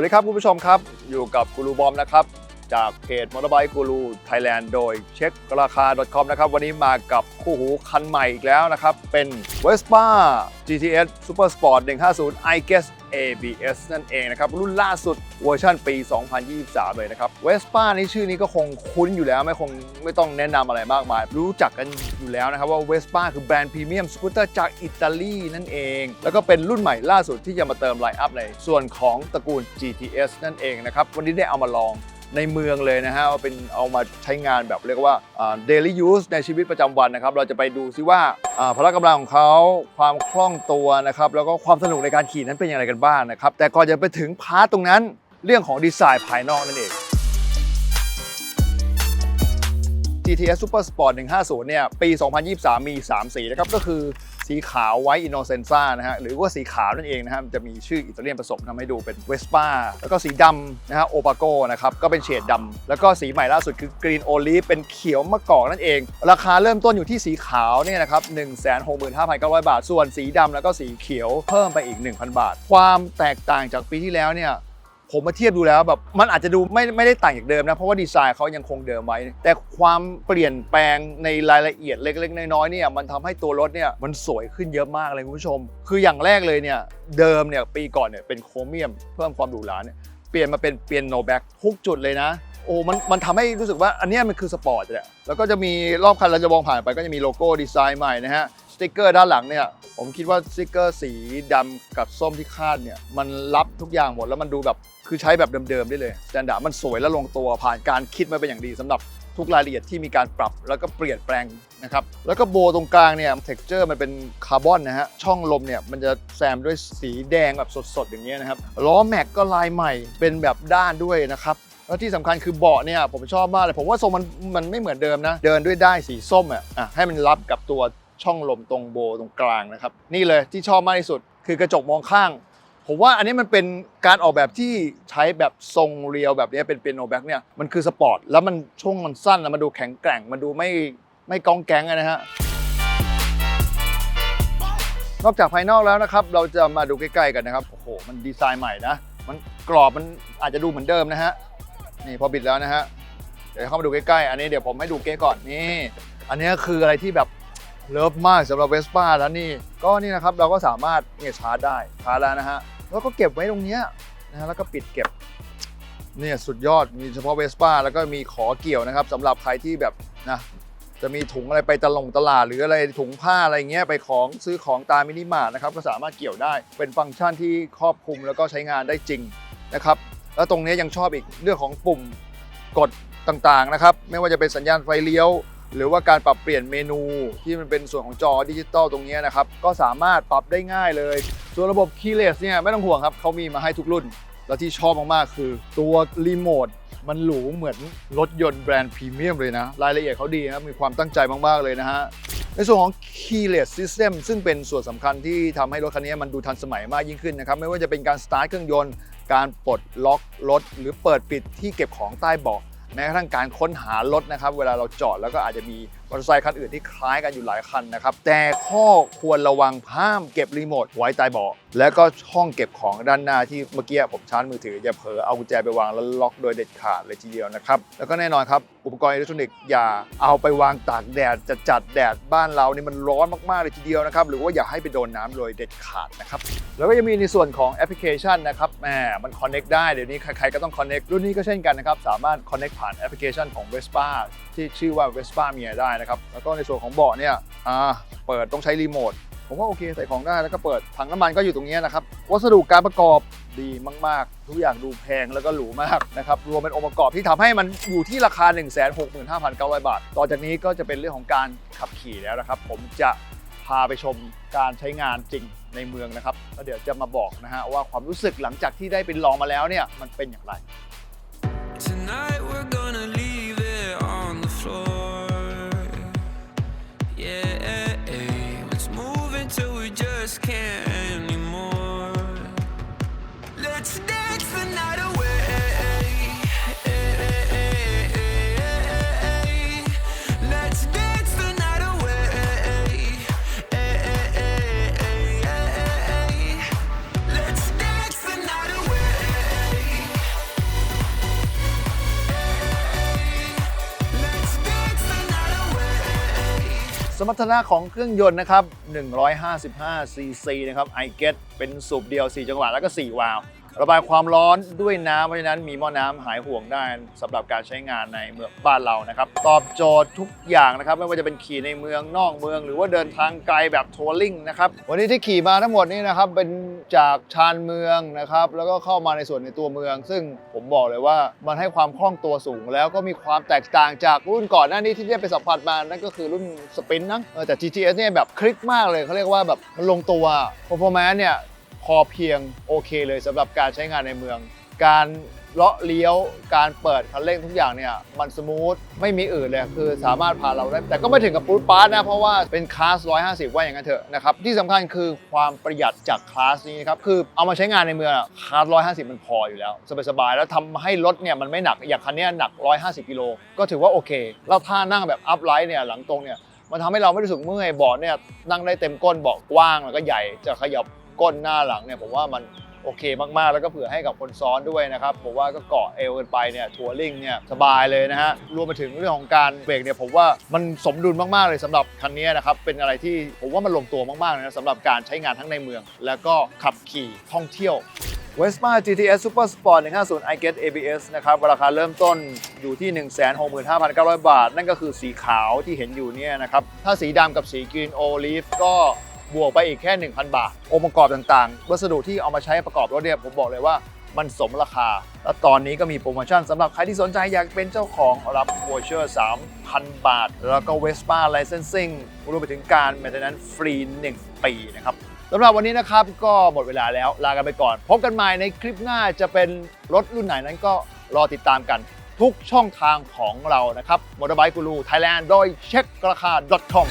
วัสดีครับคุณผู้ชมครับ อยู่กับกูรูบอมนะครับ จากเพจมอเตอร์ไบค์กูรูไทยแลนด์โดยเช็คราคา .com นะครับ วันนี้มากับคู่หูคันใหม่อีกแล้วนะครับ เป็น Vespa GTS Super Sport 150 i guess ABS นั่นเองนะครับ รุ่นล่าสุดเวอร์ชันปี 2023 เลยนะครับเวสป้านี่ชื่อนี้ก็คงคุ้นอยู่แล้วไม่คงไม่ต้องแนะนำอะไรมากมาย รู้จักกันอยู่แล้วนะครับว่าเวสป้าคือแบรนด์พรีเมียมสกูตเตอร์จากอิตาลีนั่นเอง แล้วก็เป็นรุ่นใหม่ล่าสุดที่จะมาเติมไลน์อัพในส่วนของตระกูล GTS นั่นเองนะครับวันนี้ได้เอามาลอง ในเมืองเลยนะฮะว่าเป็นเอามาใช้งานแบบเรียกว่า daily use ในชีวิตประจำวันนะครับ เราจะไปดูซิว่าพละกำลังของเขาความคล่องตัวนะครับ แล้วก็ความสนุกในการขี่นั้นเป็นอย่างไรกันบ้างนะครับ แต่ก่อนจะไปถึงพาร์ตตรงนั้นเรื่องของดีไซน์ภายนอกนั่นเอง GTS Super Sport 150 เนี่ย ปี 2023 มี 3 สีนะครับ ก็คือ สีขาวไว t ์อินโนเซนซ่านะฮะหรือว่าสีขาวนั่นเองนะฮะมันจะมีชื่ออิตาเลียนผสมทำให้ดูเป็น Vespa แล้วก็สีดำนะฮะโอปาโกนะครับก็เป็นเฉดดำแล้วก็สีใหม่ล่าสุดคือ Green Olive เป็นเขียวมะกอกนั่นเอง ราคาเริ่มต้นอยู่ที่สีขาวเนี่ยนะครับ165,900บาท ส่วนสีดำแล้วก็สีเขียวเพิ่มไปอีก 1,000 บาท ความแตกต่างจากปีที่แล้วเนี่ย ผมมาเทียบดูแล้วแบบมันอาจจะดูไม่ไม่ได้ต่างจากเดิมนะ เพราะว่าดีไซน์เขายังคงเดิมไว้ แต่ความเปลี่ยนแปลงในรายละเอียดเล็ก ๆ น้อยๆเนี่ยมันทำให้ตัวรถเนี่ยมันสวยขึ้นเยอะมากเลยคุณผู้ชม คืออย่างแรกเลยเนี่ยเดิมเนี่ยปีก่อนเนี่ยเป็นโครเมียม เพิ่มความหรูหราเนี่ยเปลี่ยนมาเป็นเปียโนแบ็กทุกจุดเลยนะโอ้มันมันทำให้รู้สึกว่าอันนี้มันคือสปอร์ตแหละแล้วก็จะมีรอบคันเราจะมองผ่านไปก็จะมีโลโก้ดีไซน์ใหม่นะฮะ ติกเกอร์ด้านหลังเนี่ยผมคิดว่าสติกเกอร์สีดำกับส้มที่คาดเนี่ยมันรับทุกอย่างหมดแล้วมันดูแบบคือใช้แบบเดิมๆได้เลยสแตนดาร์ดมันสวยและลงตัวผ่านการคิดมาเป็นอย่างดีสำหรับทุกรายละเอียดที่มีการปรับแล้วก็เปลี่ยนแปลงนะครับแล้วก็โบตรงกลางเนี่ยเท็กเจอร์มันเป็นคาร์บอนนะฮะช่องลมเนี่ยมันจะแซมด้วยสีแดงแบบสดๆอย่างเงี้ยนะครับล้อแม็กก็ลายใหม่เป็นแบบด้านด้วยนะครับ แล้วที่สำคัญคือเบาะเนี่ยผมชอบมากเลย ผมว่าทรงมันมันไม่เหมือนเดิมนะ เดินด้วยได้ายสีส้มอะอะให้มันรับกับตัว ช่องลมตรงโบตรงกลางนะครับ นี่เลยที่ชอบมากที่สุดคือกระจกมองข้าง ผมว่าอันนี้มันเป็นการออกแบบที่ใช้แบบทรงเรียวแบบนี้เป็นเปียโนแบ็กเนี่ยมันคือสปอร์ตแล้วมันช่วงมันสั้นแล้วมันดูแข็งแกร่ง มันดูไม่ไม่กองแกงนะฮะนอกจากภายนอกแล้วนะครับ เราจะมาดูใกล้ๆกันนะครับ โอ้โห มันดีไซน์ใหม่นะ มันกรอบมันอาจจะดูเหมือนเดิมนะฮะ นี่พอบิดแล้วนะฮะ เดี๋ยวเข้ามาดูใกล้ๆ อันนี้เดี๋ยวผมให้ดูเก๊ก่อนนี่ อันนี้คืออะไรที่แบบ เลิฟมากสำหรับเวสป้าแล้วนี่ ก็นี่นะครับเราก็สามารถเนี่ยชาร์จได้ชาร์จแล้วนะฮะแล้วก็เก็บไว้ตรงเนี้ยนะฮะแล้วก็ปิดเก็บเนี่ยสุดยอดมีเฉพาะเวสป้าแล้วก็มีขอเกี่ยวนะครับสำหรับใครที่แบบนะจะมีถุงอะไรไปตลงตลาด หรืออะไรถุงผ้าอะไรเงี้ยไปของซื้อของตามมินิมาร์ทนะครับก็สามารถเกี่ยวได้เป็นฟังก์ชันที่ครอบคลุมแล้วก็ใช้งานได้จริงนะครับแล้วตรงนี้ยังชอบอีกเรื่องของปุ่มกดต่างๆนะครับ ไม่ว่าจะเป็นสัญญาณไฟเลี้ยว หรือว่าการปรับเปลี่ยนเมนูที่มันเป็นส่วนของจอดิจิตอลตรงนี้นะครับ ก็สามารถปรับได้ง่ายเลย ส่วนระบบ keyless เนี่ยไม่ต้องห่วงครับเขามีมาให้ทุกรุ่น แล้วที่ชอบมาก ๆ คือตัวรีโมทมันหรูเหมือนรถยนต์แบรนด์พรีเมียมเลยนะ รายละเอียดเขาดีนะครับ มีความตั้งใจมาก ๆ เลยนะฮะ ในส่วนของ keyless system ซึ่งเป็นส่วนสำคัญที่ทำให้รถคันนี้มันดูทันสมัยมากยิ่งขึ้นนะครับ ไม่ว่าจะเป็นการสตาร์ทเครื่องยนต์ การปลดล็อกรถ หรือเปิดปิดที่เก็บของใต้เบาะ แม้กระทั่งการค้นหารถนะครับ เวลาเราจอดแล้วก็อาจจะมี มอเตอร์ไซค์คันอื่นที่คล้ายกันอยู่หลายคันนะครับ แต่ข้อควรระวังห้ามเก็บรีโมทไว้ใต้เบาะแล้วก็ช่องเก็บของด้านหน้าที่เมื่อกี้ผมชาร์จมือถืออย่าเผลอเอากุญแจไปวางแล้วล็อกโดยเด็ดขาดเลยทีเดียวนะครับ แล้วก็แน่นอนครับ อุปกรณ์อิเล็กทรอนิกส์อย่าเอาไปวางตากแดดจะจัดแดดบ้านเรานี่มันร้อนมากๆเลยทีเดียวนะครับ หรือว่าอย่าให้ไปโดนน้ำโดยเด็ดขาดนะครับ แล้วก็ยังมีในส่วนของแอปพลิเคชันนะครับแหมมัน connect ได้เดี๋ยวนี้ใครๆก็ต้อง connect รุ่นนี้ก็เช่นกันนะครับสามารถ connect ผ่านแอปพลิเคชันของ Vespa ที่ชื่อว่า Vespa Mia ได้นะครับ แล้วก็ในส่วนของเบาะเนี่ยอ่าเปิดต้องใช้รีโมทผมว่าโอเคใส่ของได้แล้วก็เปิดถังน้ำมันก็อยู่ตรงนี้นะครับ วัสดุการประกอบดีมาก ๆ ทุกอย่างดูแพงแล้วก็หรูมากนะครับ รวมเป็นองค์ประกอบที่ทำให้มันอยู่ที่ราคา 165,900 บาท ต่อจากนี้ก็จะเป็นเรื่องของการขับขี่แล้วนะครับ ผมจะพาไปชมการใช้งานจริงในเมืองนะครับแล้วเดี๋ยวจะมาบอกนะฮะว่าความรู้สึกหลังจากที่ได้ไปลองมาแล้วเนี่ยมันเป็นอย่างไร Tonight we're gonna leave can. สมรรถนะของเครื่องยนต์นะครับ 155 cc นะครับ i g e t เป็นสูบเดียว 4 จังหวะแล้วก็ 4 วาล์ว ระบายความร้อนด้วยน้ำเพราะฉะนั้นมีหม้อน้ำหายห่วงได้สำหรับการใช้งานในเมืองบ้านเรานะครับ ตอบโจทย์ทุกอย่างนะครับ ไม่ว่าจะเป็นขี่ในเมืองนอกเมือง หรือว่าเดินทางไกลแบบทัวริงนะครับวันนี้ที่ขี่มาทั้งหมดนี้นะครับเป็นจากชานเมืองนะครับแล้วก็เข้ามาในส่วนในตัวเมือง ซึ่งผมบอกเลยว่ามันให้ความคล่องตัวสูง แล้วก็มีความแตกต่างจากรุ่นก่อนหน้านี้ที่ได้ไปสัมผัสมานั่นก็คือรุ่นสปินนะเออแต่ GTS เนี่ยแบบคลิกมากเลยเขาเรียกว่าแบบมันลงตัว performance เนี่ย พอเพียงโอเคเลยสำหรับการใช้งานในเมือง การเลาะเลี้ยวการเปิดคันเร่งทุกอย่างเนี่ยมันสมูทไม่มีอื่นเลยคือสามารถพาเราได้ แต่ก็ไม่ถึงกับปูดปาร์ตนะเพราะว่าเป็นคลาส 150 ว่าอย่างนั้นเถอะนะครับที่สำคัญคือความประหยัดจากคลาสนี้นะครับคือเอามาใช้งานในเมืองอะคลาส 150 มันพออยู่แล้ว สบายๆ แล้วทำให้รถเนี่ยมันไม่หนักอย่างคันนี้หนัก 150 กิโลก็ถือว่าโอเคแล้วถ้านั่งแบบอัพไลท์เนี่ยหลังตรงเนี่ยมันทำให้เราไม่รู้สึกเมื่อยเบาะเนี่ยนั่งได้เต็มก้นเบาะกว้างแล้วก็ใหญ่จะขยับ ก้นหน้าหลังเนี่ยผมว่ามันโอเคมากๆ แล้วก็เผื่อให้กับคนซ้อนด้วยนะครับผมว่าก็เกาะเอวกันไปเนี่ยทัวริงเนี่ยสบายเลยนะฮะรวมไปถึงเรื่องของการเบรกเนี่ยผมว่ามันสมดุลมากๆเลยสำหรับคันนี้นะครับเป็นอะไรที่ผมว่ามันลงตัวมากๆเลยนะสำหรับการใช้งานทั้งในเมือง แล้วก็ขับขี่ท่องเที่ยว Vespa GTS Super Sport 150 i Get ABS นะครับราคาเริ่มต้นอยู่ที่ 165,900 บาท นั่นก็คือสีขาวที่เห็นอยู่เนี่ยนะครับ ถ้าสีดำกับสีกรีนโอลีฟก็ บวกไปอีกแค่ 1,000 บาท องค์ประกอบต่างๆ วัสดุที่เอามาใช้ประกอบรถเนี่ยผมบอกเลยว่ามันสมราคา แล้วตอนนี้ก็มีโปรโมชั่นสำหรับใครที่สนใจอยากเป็นเจ้าของรับวอเชอร์ 3,000 บาท แล้วก็ Vespa Licensing รวมไปถึงการ Maintenance ฟรี 1 ปีนะครับสำหรับวันนี้นะครับก็หมดเวลาแล้วลากันไปก่อน พบกันใหม่ในคลิปหน้าจะเป็นรถรุ่นไหนนั้นก็รอติดตามกันทุกช่องทางของเรานะครับ Motorbike Guru Thailand โดยเช็คราคา .com